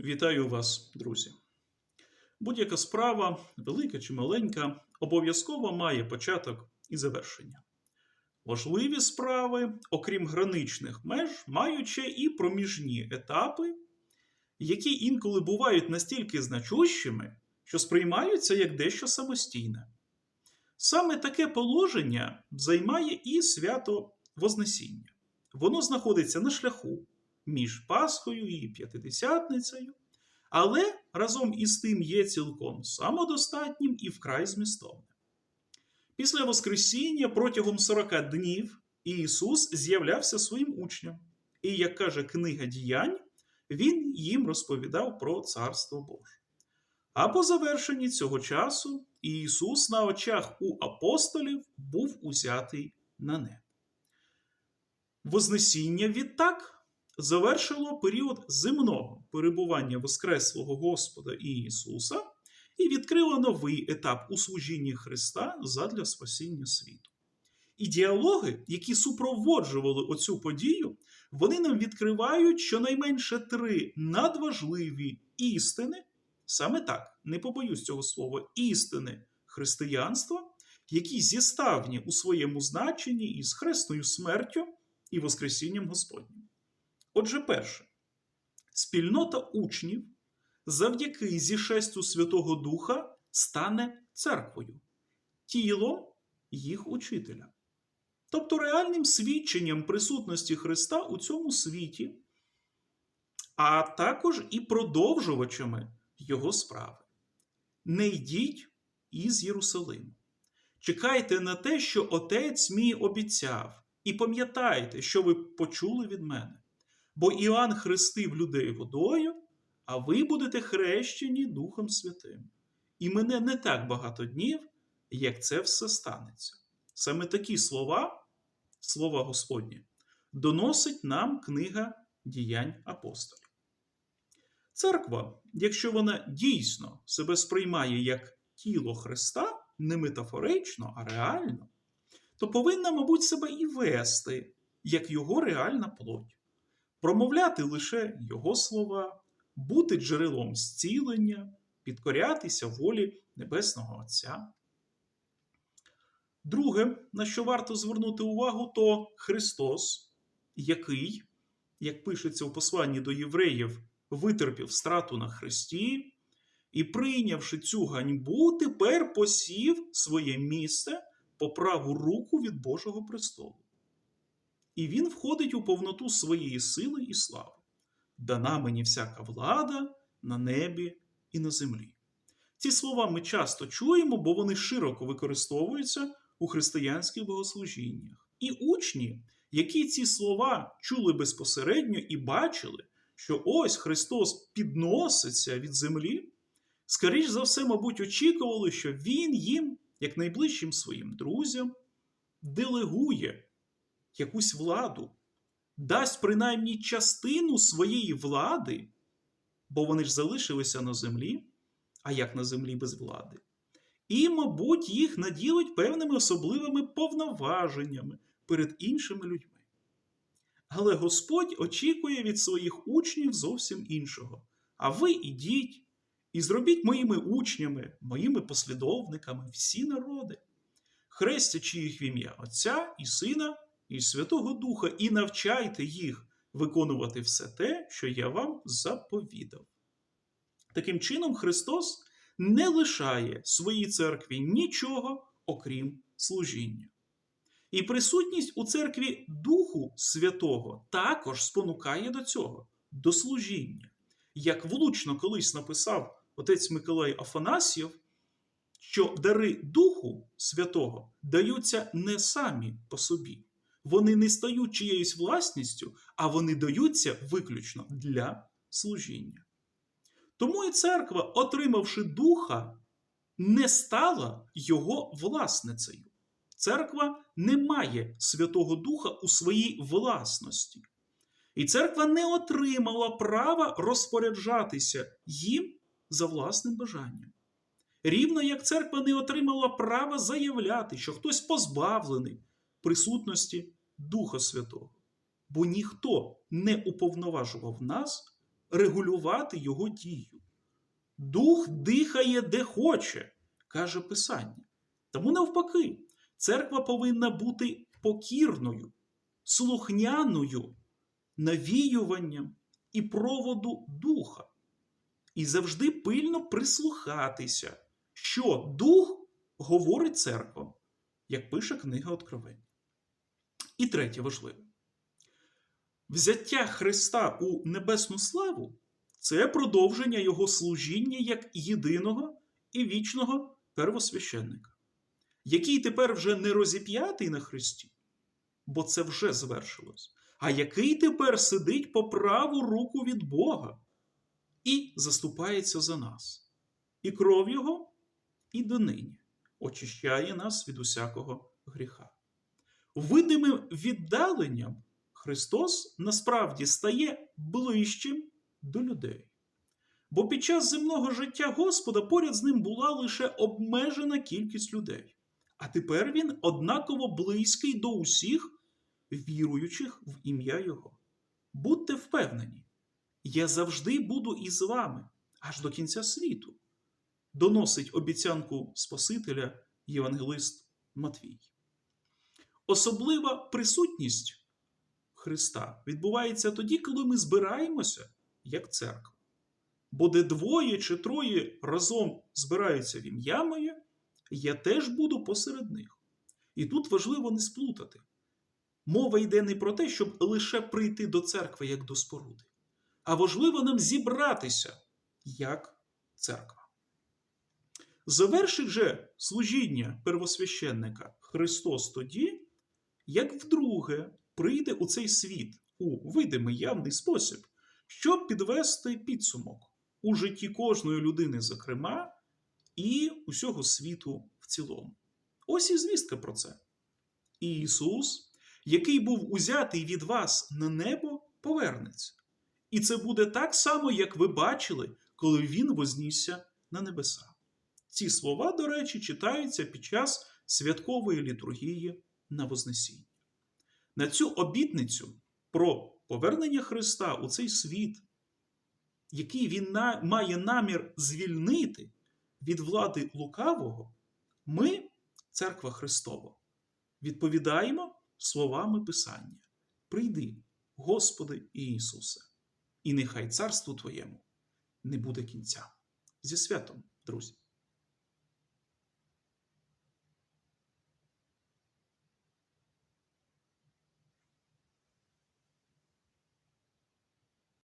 Вітаю вас, друзі. Будь-яка справа, велика чи маленька, обов'язково має початок і завершення. Важливі справи, окрім граничних меж, мають ще і проміжні етапи, які інколи бувають настільки значущими, що сприймаються як дещо самостійне. Саме таке положення займає і свято Вознесіння. Воно знаходиться на шляху між Пасхою і П'ятидесятницею, але разом із тим є цілком самодостатнім і вкрай змістовним. Після Воскресіння протягом 40 днів Ісус з'являвся своїм учням, і, як каже книга діянь, Він їм розповідав про Царство Боже. А по завершенні цього часу Ісус на очах у апостолів був узятий на небо. Вознесіння відтак завершило період земного перебування Воскреслого Господа і Ісуса і відкрило новий етап у служінні Христа задля спасіння світу. І діалоги, які супроводжували оцю подію, вони нам відкривають щонайменше три надважливі істини, саме так, не побоюсь цього слова, істини християнства, які зіставні у своєму значенні із хресною смертю і Воскресінням Господнім. Отже, перше, спільнота учнів завдяки зішестю Святого Духа стане церквою, тілом їх учителя. Тобто реальним свідченням присутності Христа у цьому світі, а також і продовжувачами Його справи. Не йдіть із Єрусалиму. Чекайте на те, що Отець мій обіцяв, і пам'ятайте, що ви почули від мене. Бо Іоанн хрестив людей водою, а ви будете хрещені Духом Святим. І мене не так багато днів, як це все станеться. Саме такі слова, слова Господні, доносить нам книга діянь апостолів. Церква, якщо вона дійсно себе сприймає як тіло Христа, не метафорично, а реально, то повинна, мабуть, себе і вести як його реальна плоть промовляти лише Його слова, бути джерелом зцілення, підкорятися волі Небесного Отця. Друге, на що варто звернути увагу, то Христос, який, як пишеться у посланні до євреїв, витерпів страту на Христі і, прийнявши цю ганьбу, тепер посів своє місце по праву руку від Божого престолу і він входить у повноту своєї сили і слави. Дана мені всяка влада на небі і на землі. Ці слова ми часто чуємо, бо вони широко використовуються у християнських богослужіннях. І учні, які ці слова чули безпосередньо і бачили, що ось Христос підноситься від землі, скоріш за все, мабуть, очікували, що Він їм, як найближчим своїм друзям, делегує якусь владу, дасть принаймні частину своєї влади, бо вони ж залишилися на землі, а як на землі без влади, і, мабуть, їх наділить певними особливими повноваженнями перед іншими людьми. Але Господь очікує від своїх учнів зовсім іншого. А ви ідіть і зробіть моїми учнями, моїми послідовниками всі народи, хрестячи їх в ім'я Отця і Сина і Святого Духа, і навчайте їх виконувати все те, що я вам заповідав. Таким чином, Христос не лишає своїй церкві нічого, окрім служіння. І присутність у церкві Духу Святого також спонукає до цього, до служіння. Як влучно колись написав отець Миколай Афанасьєв, що дари Духу Святого даються не самі по собі, вони не стають чиєюсь власністю, а вони даються виключно для служіння. Тому і церква, отримавши духа, не стала його власницею. Церква не має Святого Духа у своїй власності. І церква не отримала права розпоряджатися їм за власним бажанням. Рівно як церква не отримала права заявляти, що хтось позбавлений присутності Духа Святого. Бо ніхто не уповноважував нас регулювати його дію. Дух дихає де хоче, каже Писання. Тому навпаки, церква повинна бути покірною, слухняною навіюванням і проводу духа, і завжди пильно прислухатися, що дух говорить церквам, як пише книга Откровень. І третє важливе. Взяття Христа у небесну славу це продовження Його служіння як єдиного і вічного первосвященника, який тепер вже не розіп'ятий на Христі, бо це вже звершилось, а який тепер сидить по праву руку від Бога і заступається за нас. І кров Його і донині очищає нас від усякого гріха. Видимим віддаленням Христос насправді стає ближчим до людей. Бо під час земного життя Господа поряд з ним була лише обмежена кількість людей. А тепер він однаково близький до усіх віруючих в ім'я Його. Будьте впевнені, я завжди буду із вами аж до кінця світу, доносить обіцянку Спасителя Євангелист Матвій. Особлива присутність Христа відбувається тоді, коли ми збираємося як церква. Бо де двоє чи троє разом збираються в ім'я моє, я теж буду посеред них. І тут важливо не сплутати. Мова йде не про те, щоб лише прийти до церкви як до споруди, а важливо нам зібратися як церква. Завершить же служіння первосвященника Христос тоді, як вдруге прийде у цей світ у видимий явний спосіб, щоб підвести підсумок у житті кожної людини, зокрема, і усього світу в цілому. Ось і звістка про це. І Ісус, який був узятий від вас на небо, повернеться. І це буде так само, як ви бачили, коли Він вознісся на небеса. Ці слова, до речі, читаються під час святкової літургії на Вознесіння. На цю обітницю про повернення Христа у цей світ, який Він має намір звільнити від влади лукавого, ми, Церква Христова, відповідаємо словами Писання: Прийди, Господи Ісусе, і нехай царству Твоєму не буде кінця. Зі святом, друзі!